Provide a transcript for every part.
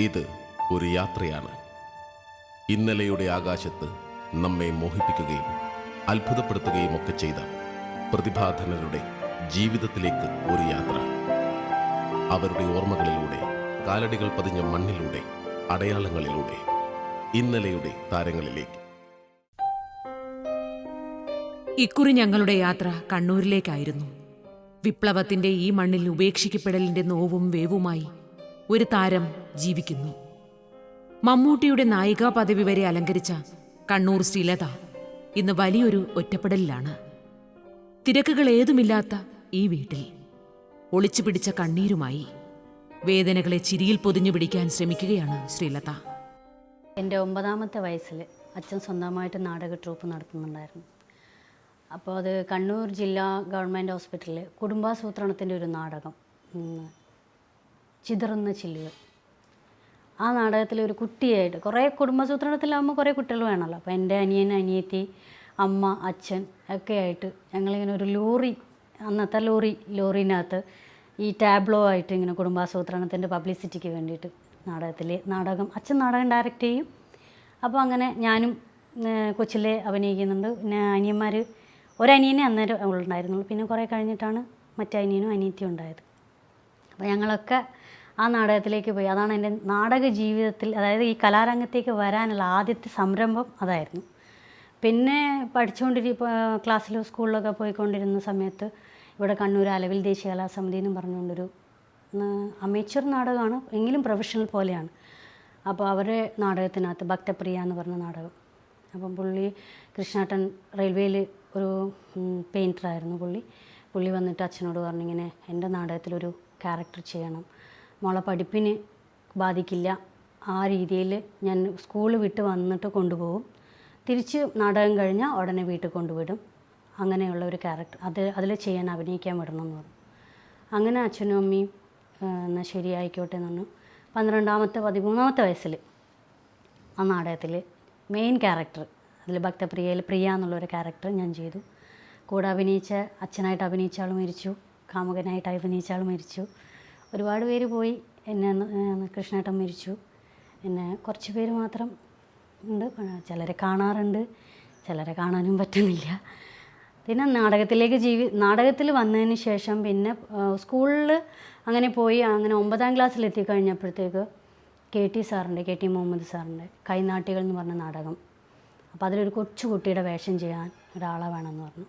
ഇത് ഒരു യാത്രയാണ്. ഇന്നലെയുടെ ആകാശത്ത് നമ്മെ മോഹിപ്പിക്കുകയും അത്ഭുതപ്പെടുത്തുകയും ഒക്കെ ചെയ്ത പ്രതിഭാധനരുടെ ജീവിതത്തിലേക്ക് ഒരു യാത്ര. അവരുടെ ഓർമ്മകളിലൂടെ കാലടികൾ പതിഞ്ഞ മണ്ണിലൂടെ അടയാളങ്ങളിലൂടെ ഇന്നലെയുടെ താരങ്ങളിലേക്ക്. ഇക്കുറി ഞങ്ങളുടെ യാത്ര കണ്ണൂരിലേക്കായിരുന്നു. വിപ്ലവത്തിന്റെ ഈ മണ്ണിൽ ഉപേക്ഷിക്കപ്പെടലിന്റെ നോവും വേവുമായി ഒരു താരം ജീവിക്കുന്നു. മമ്മൂട്ടിയുടെ നായികാ പദവി വരെ അലങ്കരിച്ച കണ്ണൂർ ശ്രീലത ഇന്ന് വലിയൊരു ഒറ്റപ്പെടലിലാണ്. തിരക്കുകൾ ഏതുമില്ലാത്ത ഈ വീട്ടിൽ. ഒളിച്ചു പിടിച്ച കണ്ണീരുമായി വേദനകളെ ചിരിയിൽ പൊതിഞ്ഞു പിടിക്കാൻ ശ്രമിക്കുകയാണ് ശ്രീലത. എന്റെ ഒമ്പതാമത്തെ വയസ്സിൽ അച്ഛൻ സ്വന്തമായിട്ട് നാടക ട്രൂപ്പ് നടത്തുന്നുണ്ടായിരുന്നു. അപ്പോൾ അത് കണ്ണൂർ ജില്ലാ ഗവൺമെന്റ് ഹോസ്പിറ്റലിൽ കുടുംബാസൂത്രണത്തിന്റെ ഒരു നാടകം. ചിതറുന്ന ചില്ലുകൾ. ആ നാടകത്തിലെ ഒരു കുട്ടിയായിട്ട് കുറേ കുടുംബസൂത്രണത്തിലാകുമ്പോൾ കുറേ കുട്ടികൾ വേണമല്ലോ. അപ്പോൾ എന്റെ അനിയൻ അനിയത്തി അമ്മ അച്ഛൻ ഒക്കെ ആയിട്ട് ഞങ്ങളിങ്ങനെ ഒരു ലോറി അന്നത്തെ ലോറി ലോറിനകത്ത് ഈ ടാബ്ലോ ആയിട്ട് ഇങ്ങനെ കുടുംബാസൂത്രണത്തിന്റെ പബ്ലിസിറ്റിക്ക് വേണ്ടിയിട്ട് നാടകത്തിൽ നാടകം അച്ഛൻ നാടകം ഡയറക്റ്റ് ചെയ്യും. അപ്പോൾ അങ്ങനെ ഞാനും കൊച്ചിലെ അഭിനയിക്കുന്നുണ്ട്. പിന്നെ അനിയന്മാർ ഒരനിയനെ അന്നേരം ഉണ്ടായിരുന്നുള്ളൂ. പിന്നെ കുറേ കഴിഞ്ഞിട്ടാണ് മറ്റേ അനിയനും അനിയത്തിയും ഉണ്ടായത്. അപ്പോൾ ഞങ്ങളൊക്കെ ആ നാടകത്തിലേക്ക് പോയി. അതാണ് എന്റെ നാടക ജീവിതത്തിൽ അതായത് ഈ കലാരംഗത്തേക്ക് വരാനുള്ള ആദ്യത്തെ സംരംഭം അതായിരുന്നു. പിന്നെ പഠിച്ചുകൊണ്ടിരി ക്ലാസ്സിലോ സ്കൂളിലൊക്കെ പോയിക്കൊണ്ടിരുന്ന സമയത്ത് ഇവിടെ കണ്ണൂർ അലവിൽ ദേശീയ കലാസമിതി എന്നും പറഞ്ഞുകൊണ്ടൊരു അമേച്ചർ നാടകമാണ് എങ്കിലും പ്രൊഫഷണൽ പോലെയാണ്. അപ്പോൾ അവരെ നാടകത്തിനകത്ത് ഭക്തപ്രിയ എന്ന് പറഞ്ഞ നാടകം. അപ്പം പുള്ളി കൃഷ്ണാട്ടൻ റെയിൽവേയിൽ ഒരു പെയിന്ററായിരുന്നു പുള്ളി. പുള്ളി വന്നിട്ട് അച്ഛനോട് പറഞ്ഞിങ്ങനെ എന്റെ നാടകത്തിലൊരു ക്യാരക്ടർ ചെയ്യണം. മോളെ പഠിപ്പിന് ബാധിക്കില്ല. ആ രീതിയിൽ ഞാൻ സ്കൂൾ വിട്ട് വന്നിട്ട് കൊണ്ടുപോകും. തിരിച്ച് നാടകം കഴിഞ്ഞാൽ ഉടനെ വീട്ടിൽ കൊണ്ടുവിടും. അങ്ങനെയുള്ള ഒരു ക്യാരക്ടർ അത് അതിൽ ചെയ്യാൻ അഭിനയിക്കാൻ വിടണം എന്ന് പറഞ്ഞു. അങ്ങനെ അച്ഛനും അമ്മയും എന്നാൽ ശരിയായിക്കോട്ടെ നിന്നു പന്ത്രണ്ടാമത്തെ പതിമൂന്നാമത്തെ വയസ്സിൽ ആ നാടകത്തിൽ മെയിൻ ക്യാരക്ടർ അതിൽ ഭക്തപ്രിയയിൽ പ്രിയ എന്നുള്ളൊരു ക്യാരക്ടർ ഞാൻ ചെയ്തു. കൂടെ അഭിനയിച്ച അച്ഛനായിട്ട് അഭിനയിച്ച മരിച്ചു. കാമുകനായിട്ട് അഭിനയിച്ച മരിച്ചു. ഒരുപാട് പേര് പോയി. എന്നെ കൃഷ്ണേട്ടൻ മരിച്ചു. എന്നെ കുറച്ച് പേര് മാത്രം ഉണ്ട്. ചിലരെ കാണാറുണ്ട്. ചിലരെ കാണാനും പറ്റുന്നില്ല. പിന്നെ നാടകത്തിലേക്ക് ജീവി നാടകത്തിൽ വന്നതിന് ശേഷം പിന്നെ സ്കൂളിൽ അങ്ങനെ പോയി. അങ്ങനെ ഒമ്പതാം ക്ലാസ്സിൽ എത്തിക്കഴിഞ്ഞപ്പോഴത്തേക്ക് കെ ടി സാറിന്റെ കെ ടി മുഹമ്മദ് സാറിന്റെ കൈനാട്ടികൾ എന്ന് പറഞ്ഞ നാടകം. അപ്പോൾ അതിലൊരു കൊച്ചു കുട്ടിയുടെ വേഷം ചെയ്യാൻ ഒരാളെ വേണമെന്ന് പറഞ്ഞു.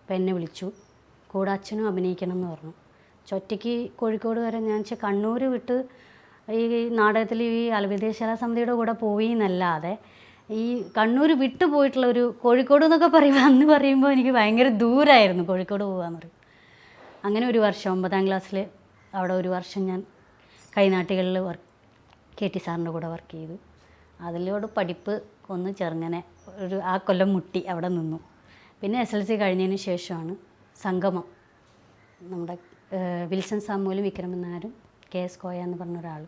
അപ്പോൾ എന്നെ വിളിച്ചു. കൂടെ അച്ഛനും അഭിനയിക്കണം എന്ന് പറഞ്ഞു. ചൊറ്റയ്ക്ക് കോഴിക്കോട് വരെ ഞാൻ കണ്ണൂർ വിട്ട് ഈ നാടകത്തിൽ ഈ അൽവിദേശാല സമിതിയുടെ കൂടെ പോയി എന്നല്ലാതെ ഈ കണ്ണൂർ വിട്ടു പോയിട്ടുള്ള ഒരു കോഴിക്കോട് എന്നൊക്കെ പറയുമ്പോൾ അന്ന് പറയുമ്പോൾ എനിക്ക് ഭയങ്കര ദൂരമായിരുന്നു കോഴിക്കോട് പോകാന്ന് പറയും. അങ്ങനെ ഒരു വർഷം ഒമ്പതാം ക്ലാസ്സിൽ അവിടെ ഒരു വർഷം ഞാൻ കൈനാട്ടികളിൽ വർക്ക് കെ ടി സാറിന്റെ കൂടെ വർക്ക് ചെയ്തു. അതിലോട് പഠിപ്പ് ഒന്ന് ചെറുങ്ങനെ ഒരു ആ കൊല്ലം മുട്ടി അവിടെ നിന്നു. പിന്നെ എസ് എൽ സി കഴിഞ്ഞതിന് ശേഷമാണ് സംഗമം നമ്മുടെ വിൽസൺ സാമുവലും വിക്രമൻ നായരും കെ എസ് കോയ എന്ന് പറഞ്ഞ ഒരാൾ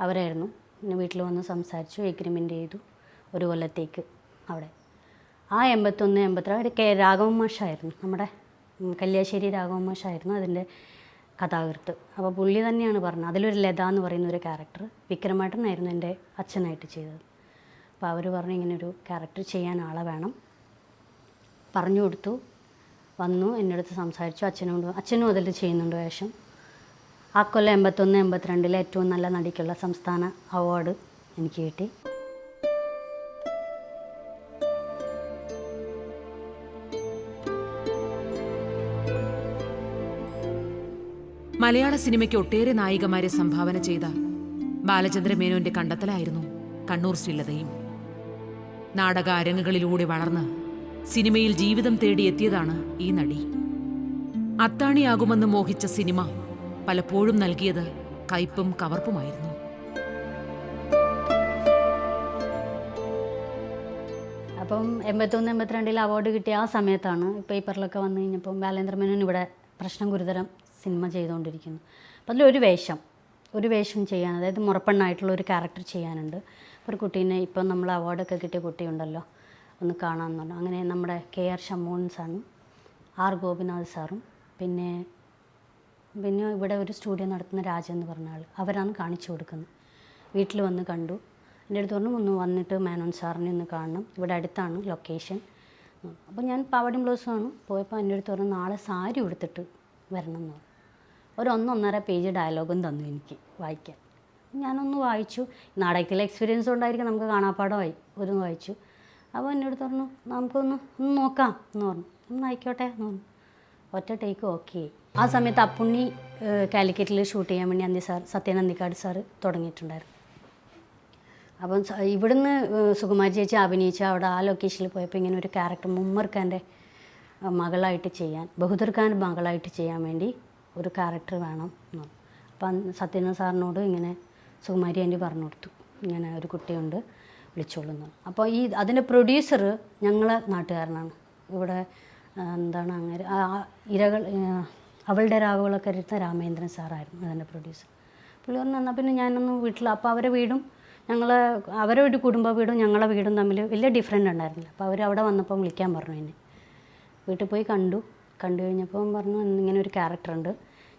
അവരായിരുന്നു. പിന്നെ വീട്ടിൽ വന്ന് സംസാരിച്ചു എഗ്രിമെന്റ് ചെയ്തു ഒരു കൊല്ലത്തേക്ക് അവിടെ. ആ എൺപത്തൊന്ന് എൺപത്തിരണ്ട് കെ രാഘവൻ മാഷായിരുന്നു. നമ്മുടെ കല്യാശ്ശേരി രാഘവൻ മാഷായിരുന്നു അതിന്റെ കഥാകൃത്ത്. അപ്പോൾ പുള്ളി തന്നെയാണ് പറഞ്ഞത്. അതിലൊരു ലത എന്ന് പറയുന്ന ഒരു ക്യാരക്ടർ വിക്രമേട്ടനായിരുന്നു എന്റെ അച്ഛനായിട്ട് ചെയ്തത്. അപ്പോൾ അവർ പറഞ്ഞു ഇങ്ങനെ ഒരു ക്യാരക്ടർ ചെയ്യാൻ ആളെ വേണം. പറഞ്ഞു കൊടുത്തു. വന്നു എന്റെ അടുത്ത് സംസാരിച്ചു അച്ഛനോട് അച്ഛനും അതിൽ ചെയ്യുന്നുണ്ട് വേഷം. ആ കൊല്ലം എൺപത്തൊന്ന് എൺപത്തിരണ്ടിലെ ഏറ്റവും നല്ല നടിക്കുള്ള സംസ്ഥാന അവാർഡ് എനിക്ക് കിട്ടി. മലയാള സിനിമയ്ക്ക് ഒട്ടേറെ നായികമാരെ സംഭാവന ചെയ്ത ബാലചന്ദ്ര മേനോന്റെ കണ്ടെത്തലായിരുന്നു കണ്ണൂർ ശ്രീലതയും. നാടക അരങ്ങുകളിലൂടെ വളർന്ന് സിനിമയിൽ ജീവിതം തേടിയെത്തിയതാണ് ഈ നടി. അത്താണിയാകുമെന്ന് മോഹിച്ച സിനിമ പലപ്പോഴും നൽകിയത് കയ്പും കവർപ്പുമായിരുന്നു. അപ്പം എൺപത്തൊന്ന് എൺപത്തിരണ്ടിൽ അവാർഡ് കിട്ടിയ ആ സമയത്താണ് പേപ്പറിലൊക്കെ വന്നു കഴിഞ്ഞപ്പം ബാലേന്ദ്ര മേനോൻ ഇവിടെ പ്രശ്നം ഗുരുതരം സിനിമ ചെയ്തുകൊണ്ടിരിക്കുന്നു. അപ്പം അതിലൊരു വേഷം ഒരു വേഷം ചെയ്യാൻ അതായത് മുറപ്പെണ്ണായിട്ടുള്ള ഒരു ക്യാരക്ടർ ചെയ്യാനുണ്ട്. ഒരു കുട്ടീനെ ഇപ്പം നമ്മൾ അവാർഡൊക്കെ കിട്ടിയ കുട്ടിയുണ്ടല്ലോ. ഒന്ന് കാണാമെന്നുള്ളൂ അങ്ങനെ നമ്മുടെ കെ ആർ ഷമോൻ സാറും ആർ ഗോപിനാഥ് സാറും പിന്നെ പിന്നെ ഇവിടെ ഒരു സ്റ്റുഡിയോ നടത്തുന്ന രാജ എന്ന് പറഞ്ഞ ആൾ അവരാണ് കാണിച്ചു കൊടുക്കുന്നത്. വീട്ടിൽ വന്ന് കണ്ടു. എന്റെ അടുത്ത് പറഞ്ഞു ഒന്ന് വന്നിട്ട് മേനോൻ സാറിനെ ഒന്ന് കാണണം. ഇവിടെ അടുത്താണ് ലൊക്കേഷൻ. അപ്പോൾ ഞാൻ പാവാടിയും ബ്ലൗസാണ് പോയപ്പോൾ എന്റെ അടുത്ത് പറഞ്ഞു നാളെ സാരി ഉടുത്തിട്ട് വരണം എന്ന് പറഞ്ഞു. ഒരു ഒന്നൊന്നര പേജ് ഡയലോഗും തന്നു എനിക്ക് വായിക്കാൻ. ഞാനൊന്ന് വായിച്ചു. നാടകത്തിലെ എക്സ്പീരിയൻസ് ഉണ്ടായിരിക്കും നമുക്ക് കാണാപ്പാടമായി ഒരു വായിച്ചു. അപ്പോൾ എന്നോട് പറഞ്ഞു നമുക്കൊന്ന് ഒന്ന് നോക്കാം എന്ന് പറഞ്ഞു. ഒന്ന് ആയിക്കോട്ടെ എന്ന് പറഞ്ഞു. ഒറ്റ ടേക്ക് ഓക്കെ ആ സമയത്ത് അപ്പുണ്ണി കാലിക്കറ്റിൽ ഷൂട്ട് ചെയ്യാൻ വേണ്ടി അന്തി സാർ സത്യനന്ദിക്കാട് സാർ തുടങ്ങിയിട്ടുണ്ടായിരുന്നു. അപ്പം ഇവിടുന്ന് സുകുമാരി ചേച്ചി അഭിനയിച്ച അവിടെ ആ ലൊക്കേഷനിൽ പോയപ്പോൾ ഇങ്ങനെ ഒരു ക്യാരക്ടർ മുമ്മർ ഖാന്റെ മകളായിട്ട് ചെയ്യാൻ ബഹുദർ മകളായിട്ട് ചെയ്യാൻ വേണ്ടി ഒരു ക്യാരക്ടർ വേണം എന്ന്. അപ്പം സത്യനന്ദ സാറിനോട് ഇങ്ങനെ സുകുമാരി ആന്റി പറഞ്ഞു കൊടുത്തു. ഇങ്ങനെ ഒരു കുട്ടിയുണ്ട്. വിളിച്ചോളൂ എന്ന് പറഞ്ഞു. അപ്പോൾ ഈ അതിന്റെ പ്രൊഡ്യൂസർ ഞങ്ങളെ നാട്ടുകാരനാണ്. ഇവിടെ എന്താണ് അങ്ങനെ ഇരകൾ അവളുടെ രാവുകളൊക്കെ ഇരുത്ത രാമേന്ദ്രൻ സാറായിരുന്നു അതിന്റെ പ്രൊഡ്യൂസർ പുള്ളി പറഞ്ഞു എന്നാൽ പിന്നെ ഞാനൊന്ന് വീട്ടിൽ അപ്പോൾ അവരെ വീടും ഞങ്ങൾ അവരെ ഒരു കുടുംബ വീടും ഞങ്ങളെ വീടും തമ്മിൽ വലിയ ഡിഫറെന്റ് ഉണ്ടായിരുന്നില്ല. അപ്പോൾ അവർ അവിടെ വന്നപ്പം വിളിക്കാൻ പറഞ്ഞു എന്നെ. വീട്ടിൽ പോയി കണ്ടു. കണ്ടു കഴിഞ്ഞപ്പം പറഞ്ഞു ഇങ്ങനെ ഒരു ക്യാരക്ടറുണ്ട്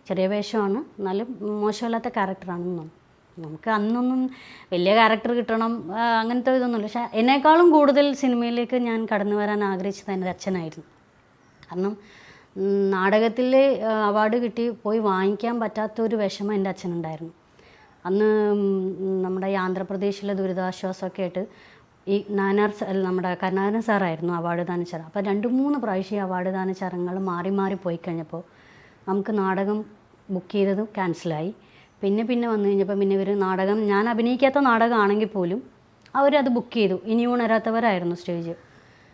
ചെറിയ വേഷമാണ്. എന്നാലും മോശമല്ലാത്ത ക്യാരക്ടറാണെന്ന് പറഞ്ഞു നമുക്ക് അന്നൊന്നും വലിയ ക്യാരക്ടർ കിട്ടണം അങ്ങനത്തെ ഇതൊന്നുമില്ല പക്ഷേ എന്നെക്കാളും കൂടുതൽ സിനിമയിലേക്ക് ഞാൻ കടന്നു വരാൻ ആഗ്രഹിച്ചത് എന്റെ അച്ഛനായിരുന്നു. കാരണം നാടകത്തിൽ അവാർഡ് കിട്ടി പോയി വാങ്ങിക്കാൻ പറ്റാത്തൊരു വിഷമം എന്റെ അച്ഛനുണ്ടായിരുന്നു. അന്ന് നമ്മുടെ ഈ ആന്ധ്രാപ്രദേശിലെ ദുരിതാശ്വാസമൊക്കെ ആയിട്ട് ഈ നാനാർ നമ്മുടെ കരുണാകരൻ സാറായിരുന്നു അവാർഡ് ദാന ചടങ്ങ് അപ്പോൾ രണ്ട് മൂന്ന് പ്രാവശ്യം അവാർഡ് ദാന ചടങ്ങുകൾ മാറി മാറി പോയി കഴിഞ്ഞപ്പോൾ നമുക്ക് നാടകം ബുക്ക് ചെയ്തത് ക്യാൻസലായി പിന്നെ പിന്നെ വന്നു കഴിഞ്ഞപ്പോൾ പിന്നെ ഇവർ നാടകം ഞാൻ അഭിനയിക്കാത്ത നാടകമാണെങ്കിൽ പോലും അവരത് ബുക്ക് ചെയ്തു. ഇനി ഉണരാത്തവരായിരുന്നു സ്റ്റേജ്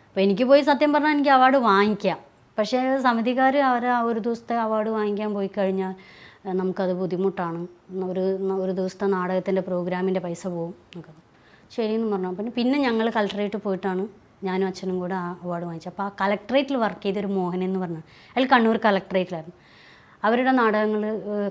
അപ്പോൾ എനിക്ക് പോയി സത്യം പറഞ്ഞാൽ എനിക്ക് അവാർഡ് വാങ്ങിക്കാം. പക്ഷേ സമിതിക്കാർ അവർ ഒരു ദിവസത്തെ അവാർഡ് വാങ്ങിക്കാൻ പോയി കഴിഞ്ഞാൽ നമുക്കത് ബുദ്ധിമുട്ടാണ്. ഒരു ഒരു ദിവസത്തെ നാടകത്തിന്റെ പ്രോഗ്രാമിന്റെ പൈസ പോകും എന്നൊക്കെ ശരിയെന്ന് പറഞ്ഞു. പിന്നെ പിന്നെ ഞങ്ങൾ കളക്ടറേറ്റ് പോയിട്ടാണ് ഞാനും അച്ഛനും കൂടെ ആ അവാർഡ് വാങ്ങിച്ചത്. അപ്പോൾ ആ കളക്ടറേറ്റിൽ വർക്ക് ചെയ്തൊരു മോഹൻ എന്ന് പറഞ്ഞു അയാൾ കണ്ണൂർ കളക്ടറേറ്റിലായിരുന്നു അവരുടെ നാടകങ്ങൾ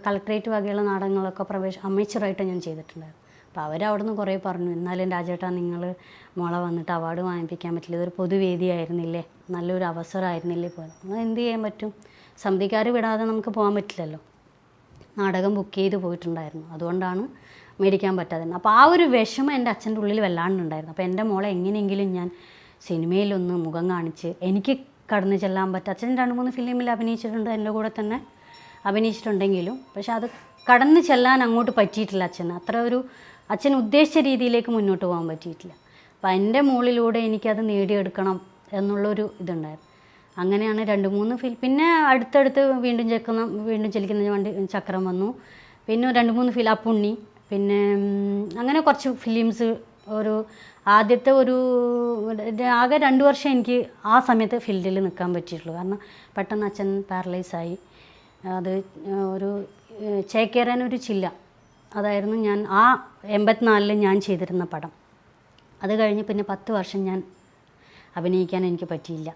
കളക്ടറേറ്റ് വകയുള്ള നാടകങ്ങളൊക്കെ പ്രവേശ അമേച്ചറായിട്ട് ഞാൻ ചെയ്തിട്ടുണ്ടായിരുന്നു. അപ്പോൾ അവരവിടെ നിന്ന് കുറേ പറഞ്ഞു എന്നാലും രാജേട്ടാ നിങ്ങൾ മോളെ വന്നിട്ട് അവാർഡ് വാങ്ങിപ്പിക്കാൻ പറ്റില്ല. ഇതൊരു പൊതുവേദിയായിരുന്നില്ലേ? നല്ലൊരു അവസരമായിരുന്നില്ലേ പോയത് നമ്മൾ എന്ത് ചെയ്യാൻ പറ്റും? സമിതിക്കാർ വിടാതെ നമുക്ക് പോകാൻ പറ്റില്ലല്ലോ. നാടകം ബുക്ക് ചെയ്ത് പോയിട്ടുണ്ടായിരുന്നു. അതുകൊണ്ടാണ് മേടിക്കാൻ പറ്റാതെ അപ്പോൾ ആ ഒരു വിഷമം എന്റെ അച്ഛന്റെ ഉള്ളിൽ വല്ലാണ്ടുണ്ടായിരുന്നു. അപ്പോൾ എന്റെ മോളെ എങ്ങനെയെങ്കിലും ഞാൻ സിനിമയിലൊന്ന് മുഖം കാണിച്ച് എനിക്ക് കടന്നു ചെല്ലാൻ പറ്റും. അച്ഛൻ രണ്ട് മൂന്ന് ഫിലിമിൽ അഭിനയിച്ചിട്ടുണ്ട്. എന്റെ കൂടെ തന്നെ അഭിനയിച്ചിട്ടുണ്ടെങ്കിലും. പക്ഷെ അത് കടന്നു ചെല്ലാൻ അങ്ങോട്ട് പറ്റിയിട്ടില്ല അച്ഛന്. അത്ര ഒരു അച്ഛൻ ഉദ്ദേശിച്ച രീതിയിലേക്ക് മുന്നോട്ട് പോകാൻ പറ്റിയിട്ടില്ല. അപ്പോൾ എന്റെ മുകളിലൂടെ എനിക്കത് നേടിയെടുക്കണം എന്നുള്ളൊരു ഇതുണ്ടായിരുന്നു. അങ്ങനെയാണ് രണ്ട് മൂന്ന് ഫിൽ പിന്നെ അടുത്തടുത്ത് വീണ്ടും ചെക്കുന്ന വീണ്ടും ചലിക്കുന്ന വണ്ടി ചക്രം വന്നു. പിന്നെ രണ്ട് മൂന്ന് ഫിൽ അപ്പുണ്ണി പിന്നെ അങ്ങനെ കുറച്ച് ഫിലിംസ് ഒരു ആദ്യത്തെ ഒരു ആകെ രണ്ട് വർഷം എനിക്ക് ആ സമയത്ത് ഫീൽഡിൽ നിൽക്കാൻ പറ്റിയിട്ടുള്ളൂ. കാരണം പെട്ടെന്ന് അച്ഛൻ പാരലൈസായി. അത് ഒരു ഒരു ചില്ല. അതായിരുന്നു ഞാൻ ആ എൺപത്തിനാലിൽ ഞാൻ ചെയ്തിരുന്ന പടം. അത് കഴിഞ്ഞ് പിന്നെ പത്ത് വർഷം ഞാൻ അഭിനയിക്കാൻ എനിക്ക് പറ്റിയില്ല.